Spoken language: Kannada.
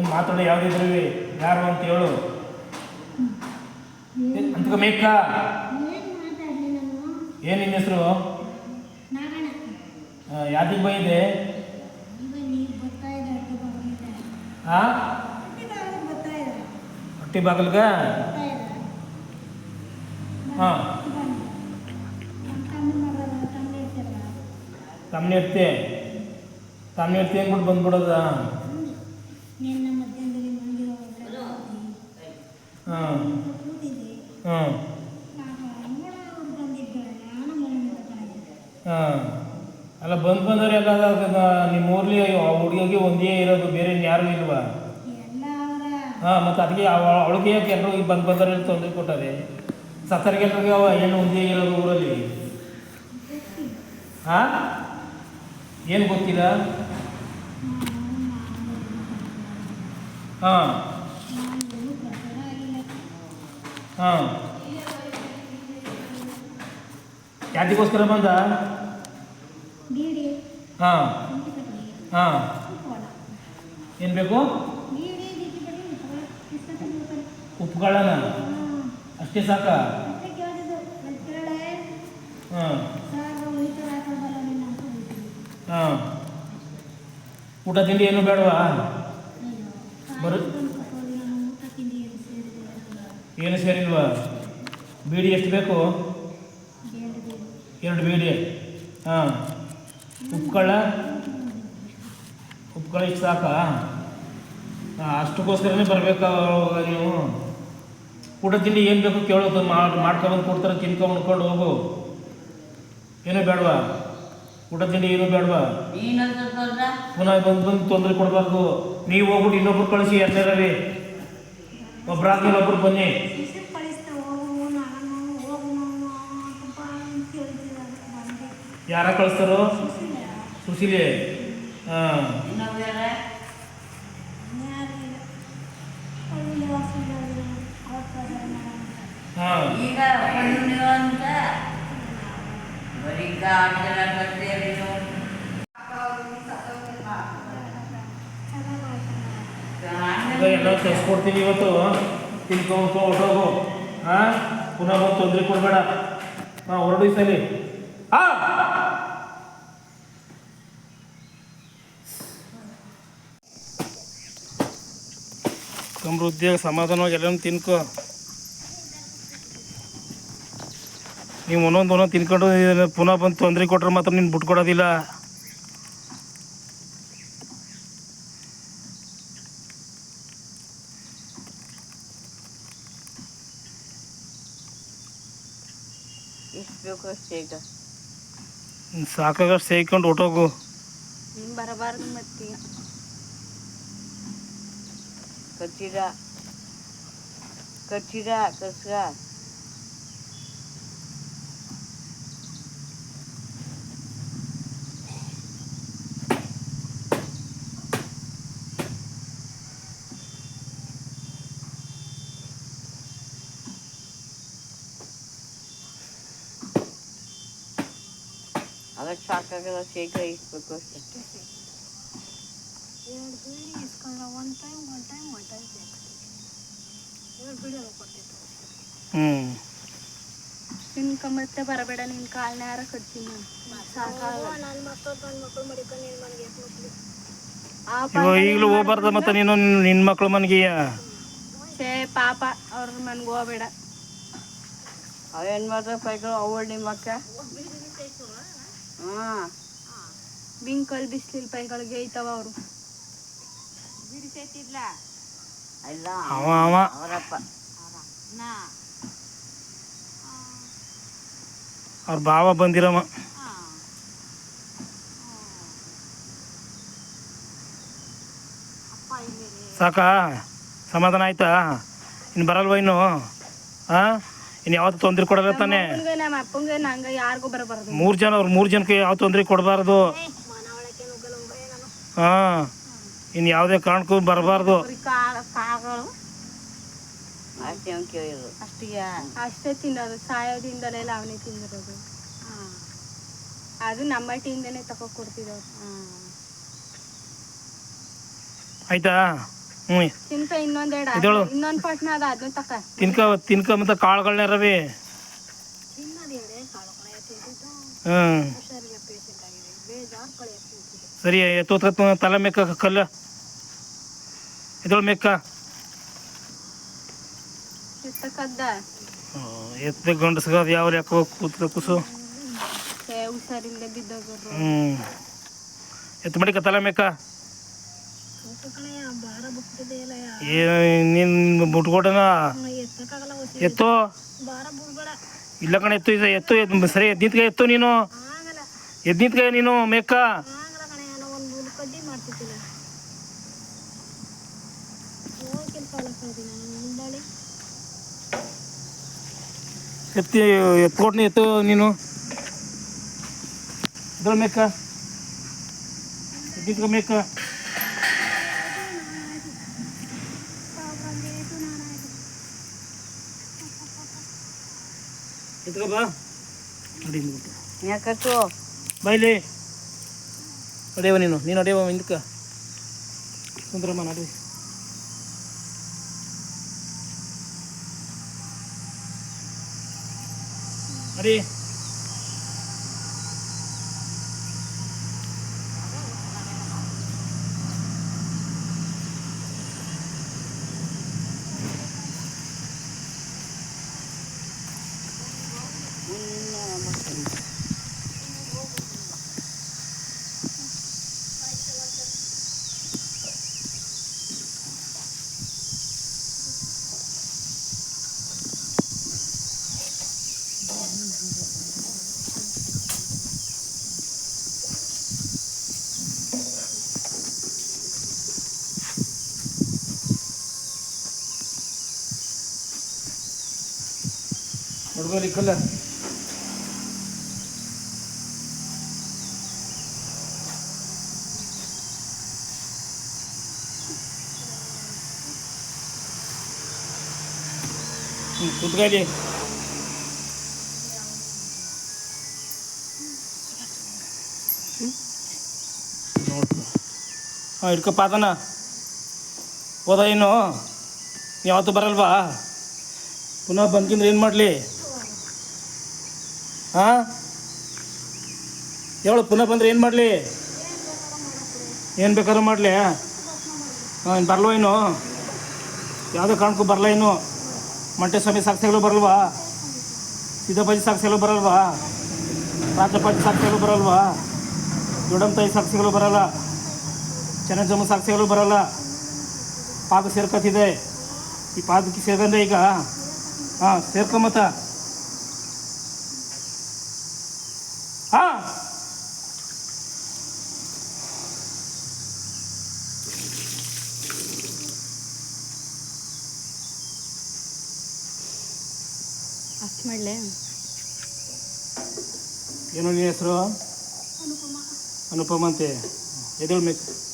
ಬಂದು ಮಾತಾಡೋ ಯಾವುದಿದ್ರು ಯಾರು ಅಂತ ಹೇಳು. ಅಂತ ಮೇಕ ಏನು ನಿನ್ನ ಹೆಸರು? ಬೈ ಬೈದೆ? ಇದೆ ಹೊಟ್ಟಿ ಬಾಗಲ್ಗ? ಹಾಂ. ತಮ್ಮ ಇರ್ತೆ ತಮ್ಮನೆ ಇರ್ತಿ ಅಂದ್ಬಿಟ್ಟು ಬಂದ್ಬಿಡೋದ? ಮಾತಾಡಿದ್ದೆ ಹಾಂ. ಅಲ್ಲ ಬಂದು ಬಂದವರೆಲ್ಲ ನಿಮ್ಮ ಊರ್ಲಿ ಆ ಹುಡುಗಿಗೆ ಒಂದೇ ಇರೋದು, ಬೇರೆ ಯಾರು ಇಲ್ವಾ? ಹಾಂ, ಮತ್ತು ಅದಕ್ಕೆ ಅವಳಿಗೆ ಯಾಕೆ ಎಲ್ಲರೂ ಬಂದು ಬಂದವರೆಲ್ಲ ತೊಂದರೆ ಕೊಟ್ಟಾರೆ ಸತ್ತರಿಗೆಲ್ರಿಗೆ ಅವ ಏನು ಒಂದೇ ಇರೋದು ಊರಲ್ಲಿ? ಹಾಂ? ಏನು ಗೊತ್ತಿಲ್ಲ? ಹಾಂ. ಹಾಂ. ಯಾತಿಗೋಸ್ಕರ ಬಂದ? ಹಾಂ. ಹಾಂ. ಏನು ಬೇಕು? ಉಪ್ಗಳನ ಅಷ್ಟೇ ಸಾಕ? ಹಾಂ. ಹಾಂ. ಊಟ ತಿಂಡಿ ಏನು ಬೇಡವಾ ಬರು- ನಾನು ಊಟ ತಿಂಡಿ ಏನು ಸೇರಿದೆ ಏನು ಸೇರಿವಾ ಬೀಡಿ ಎಷ್ಟು ಬೇಕು? ಎರಡು ಬೀಡಿ ಹಾಂ. ಉಪ್ಕಳ? ಉಪ್ಕಳ ಇಷ್ಟು ಸಾಕಾ? ಹಾಂ ಅಷ್ಟಕ್ಕೋಸ್ಕರನೇ ಬರಬೇಕಾಗ ನೀವು ಊಟ ತಿಂಡಿ ಏನು ಬೇಕು ಕೇಳೋದು ಮಾಡಿ ಮಾಡ್ಕೊಂಡು ಕೊಡ್ತಾರೆ ತಿನ್ಕೊಂಡು ಉಣ್ಕೊಂಡು ಹೋಗು. ಏನೂ ಬೇಡವಾ? ಊಟ ತಿಂಡಿ ಏನೂ ಬೇಡವಾ? ಪುನಃ ಬಂದು ಬಂದು ತೊಂದರೆ ಕೊಡಬಾರ್ದು. ನೀವು ಹೋಗ್ಬಿಟ್ಟು ಇನ್ನೊಬ್ರು ಕಳಿಸಿ ಎಲ್ಲರವಿ ಒಬ್ರಾದ್ಮೇಲೆ ಒಬ್ರು ಬನ್ನಿ. ಯಾರ ಕಳಿಸ್ತಾರೋ? ಸುಶೀಲ. ಹಾಂ. ಹಾಂ ಈಗ ಪಣ್ಣು ನೀವು ಅಂತ ಬರೀ ಗಾಜರ ಕತ್ತೇರಿ ಈಗ ಎಲ್ಲ ತರಿಸ್ಕೊಡ್ತೀನಿ ಇವತ್ತು. ತಿನ್ಕೊಂಡು ಹೊಟ್ಟೋಗು ಹಾ ಪುನಃ ಬಂದು ತೊಂದರೆ ಕೊಡಬೇಡ. ಹಾಂ ಹೊರಡು ಸಲಿ. ಹಾಂ ಸಮೃದ್ಧಿಯಾಗಿ ಸಮಾಧಾನವಾಗಿ ಎಲ್ಲನೂ ತಿನ್ಕೋ. ನೀವು ಒಂದೊಂದು ಒಂದೊಂದು ತಿನ್ಕೊಂಡು ಪುನಃ ಬಂದು ತೊಂದರೆ ಕೊಟ್ರೆ ಮಾತ್ರ ನೀನು ಬಿಟ್ಕೊಡೋದಿಲ್ಲ. ಸಾಕಾಗಷ್ಟು ಸೇಯ್ಕೊಂಡು ಹೊಟ್ಟೋಗು ನೀನು ಬರಬಾರ್ದು ಮತ್ತೆ ಕಚ್ಚಿರ ಕಚ್ಚಿರ ಕಸ್ಗ ಅದಕ್ಕೆ ಸಾಕಾಗಲ್ಲ ಶೇಖರ ಇಸ್ಬೇಕು ಅಷ್ಟೇ ಎರಡು ಬೀಡಿ ಇಸ್ಕೊಂಡ್ರೆ one time one time one time ಎರಡು ಬೀಡಿ ಕೊಡ್ತಿತ್ತು ಹ್ಞೂ ನಿನ್ಕ ಮತ್ತೆ ಬರಬೇಡ ನಿನ್ ಕಟ್ತೀನಿ? ನನ್ನ ಮಕ್ಕಳು ಗಂಡು ಮಕ್ಕಳು ಮಡಿಕೊಂಡು ನಿನ್ನ ಮನೆಗೆ ಮಕ್ಕಳು ಆ ಇವಾಗ ಈಗಲೂ ಹೋಗ್ಬಾರ್ದ ಮತ್ತೆ ನೀನು ನಿನ್ನ ಮಕ್ಳು ಮನೆಗೆ ಛೇ ಪಾಪ ಅವ್ರ ಮನ್ಗೆ ಹೋಗ್ಬೇಡ. ಅವೇನು ಮಾಡ್ತಾರೆ ಪೈಗಳು ಅವಳು ನಿಮ್ಮ ಅಕ್ಕ ಹಾಂ. ಬಿಂಕಲ್ ಬಿಸ್ಲಿಲ್ ಪೈಗಳಿಗೆ ಐತವ ಅವರು. ಅಲ್ಲ ಅವ ಅವ. ಅವರಪ್ಪ. ಅವ್ರ ಬಾವ ಬಂದಿರಮ್ಮ ಸಾಕಾ? ಸಮಾಧಾನ ಆಯ್ತಾ? ಇನ್ನು ಬರಲ್ವ ಇನ್ನು? ಹಾಂ ಇನ್ನು ಯಾವತ್ತು ತೊಂದರೆ ಕೊಡಲ್ಲ ತಾನೆ? ಮೂರ್ ನಮ್ಮ ಅಪ್ಪಂಗೆ ನಂಗ ಯಾರಿಗೂ ಬರಬಾರ್ದು. ಮೂರು ಜನ ಅವ್ರು ಮೂರು ಜನಕ್ಕೆ ಯಾವ ತೊಂದರೆ ಕೊಡಬಾರ್ದು? ಹಾ. ಇನ್ ಯಾವ್ದೇ ಕಾರಣಕ್ಕೂ ಬರಬಾರ್ದು. ಕಾಗಳು ಅಷ್ಟೇ ಅಷ್ಟೇ ತಿನ್ನೋದು. ಸಾಯೋದಿಂದಲೆಲ್ಲ ಅವನೇ ತಿಂದಿರೋದು. ಅದು ನಮ್ಮ ಟೀಯಿಂದನೇ ತಗೋ ಕೊಡ್ತಿದ್ದವ್ರು ಆಯ್ತಾ? ಹ್ಞೂ. ತಿನ್ಕ ಇನ್ನೊಂದೆರಡು ಇದಳು. ಇನ್ನೊಂದ್ ಪಟ್ನ ಅದ ಅದನ್ನ ತಕ. ತಿನ್ಕ ತಿನ್ಕ ಮತ್ತು ಕಾಳುಗಳನ್ನ ರವಿ. ತಿನ್ನೋದು ಎರಡೇ ಕಾಳು ಕಳೆ ತಿಂತಿದ್ದು ಹ್ಞೂ. ಹುಷಾರಿಲ್ಲ ಪೇಷಂಟ್ ಆಗಿದೆ ಬೇಜಾರು ಕಳೆ ತಿಂತಿದೆ ಸರಿ ಎತ್ತೋತ ತಲೆ ಮೇಕ ಕಲ್ಲ. ಇದ್ರೊಳ ಮೇಕ. ಎತ್ತಕದ್ದ ಎತ್ತ ಗಂಡಸ್ಗ ಅದು ಯಾವ ಯಾಕೋ ಕೂತ್ಕ ಕುಸು. ಏ ಹುಷಾರಿಲ್ಲ ಬಿದ್ದೋಗ್ರು ಹ್ಞೂ. ಎತ್ತು ಮಡಿಕ ತಲೆ ಮೇಕ. ಎತ್ತಕ್ಕಾಗಲ್ಲ ಹೊಸಿ. ಎತ್ತು? ಇಲ್ಲ ಕಣ ಎತ್ತು ಇದು ಎತ್ತು ಎದ್ದು ಸರಿ ಎದ್ದು ನಿಂತ್ಕ ಎತ್ತು ನೀನು? ಎದ್ ಎದ್ದು ನಿಂತ್ಕ ನೀನು ಮೇಕ ಎತ್ತಿ ಎತ್ಕೊಟ್ನಿ ಎತ್ತು ನೀನು? ಇದ್ರ ಮೇಕ? ಎದ್ದಿದ್ಕ ಮೇಕ? ಎತ್ಕ ಬಾ. ನಡಿ ಹಿಂದ್ಬಿಟ್ಟು. ಯಾಕತ್ತು ಬೈಲಿ ನಡೆಯವ ನೀನು. ನೀನು ನಡೆಯವ ಹಿಂದಕ್ಕೆ. ಸುಂದರಮ್ಮ ನಡಿ. ನಡಿ. ನೋಡ್ಕೊಳ್ಳಿ ಕಲ್ಲ ಕುತ್ಕೊಳ್ಳಿ. ಹಾಂ ಹಿಡ್ಕಪ್ಪ ಅದನ್ನ ಹೋದ ಏನು ಯಾವತ್ತು ಬರಲ್ವಾ? ಪುನಃ ಬಂದ್ಕಿಂದ್ರೆ ಏನು ಮಾಡಲಿ? ಹಾಂ ಹೇಳು ಪುನಃ ಬಂದರೆ ಏನು ಮಾಡಲಿ? ಏನು ಬೇಕಾದ್ರೂ ಮಾಡಲಿ ಹಾಂ ಬರಲ್ವ ಏನು ಯಾವುದೋ ಕಾರಣಕ್ಕೂ ಬರಲ್ಲ ಇನ್ನು. ಮಂಟೆ ಸ್ವಾಮಿ ಸಾಕ್ಷಿಗಳು ಬರಲ್ವಾ? ಸಿದ್ದಪ್ಪಾಜಿ ಸಾಕ್ಷಿಗಳು ಬರಲ್ವಾ? ರಾಜಪ್ಪಾಜಿ ಸಾಕ್ಷಿಗಳು ಬರಲ್ವಾ? ದೊಡ್ಡಮ್ಮ ತಾಯಿ ಸಾಕ್ಷಿಗಳು ಬರಲ್ಲ. ಚೆನ್ನಜಮ್ಮ ಸಾಕ್ಷಿಗಳು ಬರಲ್ಲ. ಪಾದ ಸೇರ್ಕೊತಿದೆ. ಈ ಪಾದಕ್ಕೆ ಸೇರ್ಕಂಡೆ ಈಗ. ಹಾಂ ಸೇರ್ಕೊಂಬತ್ತ ಹಾಂ ಅಷ್ಟು ಮಾಡ್ಲೆ. ಏನು ನಿನ್ನ ಹೆಸರು? ಅನುಪಮ. ಅಂತೆ. ಎದ್ದೇಳು ಬೇಕು